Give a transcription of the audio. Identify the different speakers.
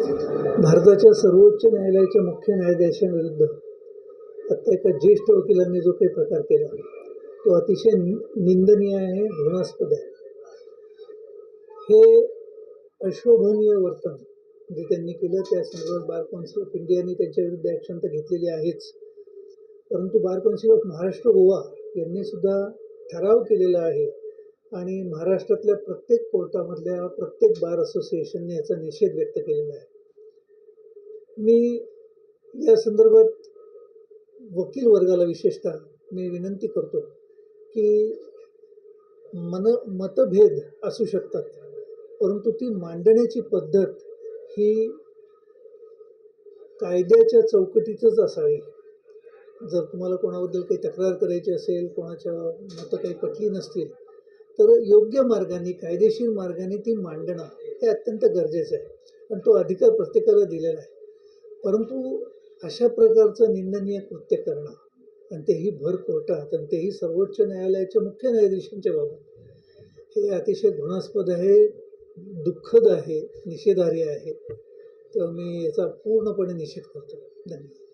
Speaker 1: भारताच्या सर्वोच्च न्यायालयाच्या मुख्य न्यायाधीशांविरुद्ध आत्ता एका ज्येष्ठ वकिलांनी जो काही प्रकार केला तो अतिशय निंदनीय आहे घृणास्पद आहे. हे अशोभनीय वर्तन जे त्यांनी केलं त्या संदर्भात बार कौन्सिल ऑफ इंडियाने त्यांच्याविरुद्ध ॲक्शन तर घेतलेली आहेच. परंतु bar council of Maharashtra Goa यांनी सुद्धा ठराव केलेला आहे आणि महाराष्ट्रातल्या प्रत्येक कोर्टामधल्या प्रत्येक बार असोसिएशनने याचा निषेध व्यक्त केलेला आहे. मी या संदर्भात वकील वर्गाला विशेषतः मी विनंती करतो की मन मतभेद असू शकतात परंतु ती मांडण्याची पद्धत ही कायद्याच्या चौकटीतच असावी. जर तुम्हाला कोणाबद्दल काही तक्रार करायची असेल कोणाच्या मतं काही पटली नसतील तर योग्य मार्गाने कायदेशीर मार्गाने ती मांडणं हे अत्यंत गरजेचं आहे. आणि तो अधिकार प्रत्येकाला दिलेला आहे. परंतु अशा प्रकारचं निंदनीय कृत्य करणं आणि तेही भर कोर्टात आणि तेही सर्वोच्च न्यायालयाच्या मुख्य न्यायाधीशांच्या बाबत हे अतिशय घृणास्पद आहे दुःखद आहे निषेधार्ह आहे. तेव्हा मी याचा पूर्णपणे निषेध करतो. धन्यवाद.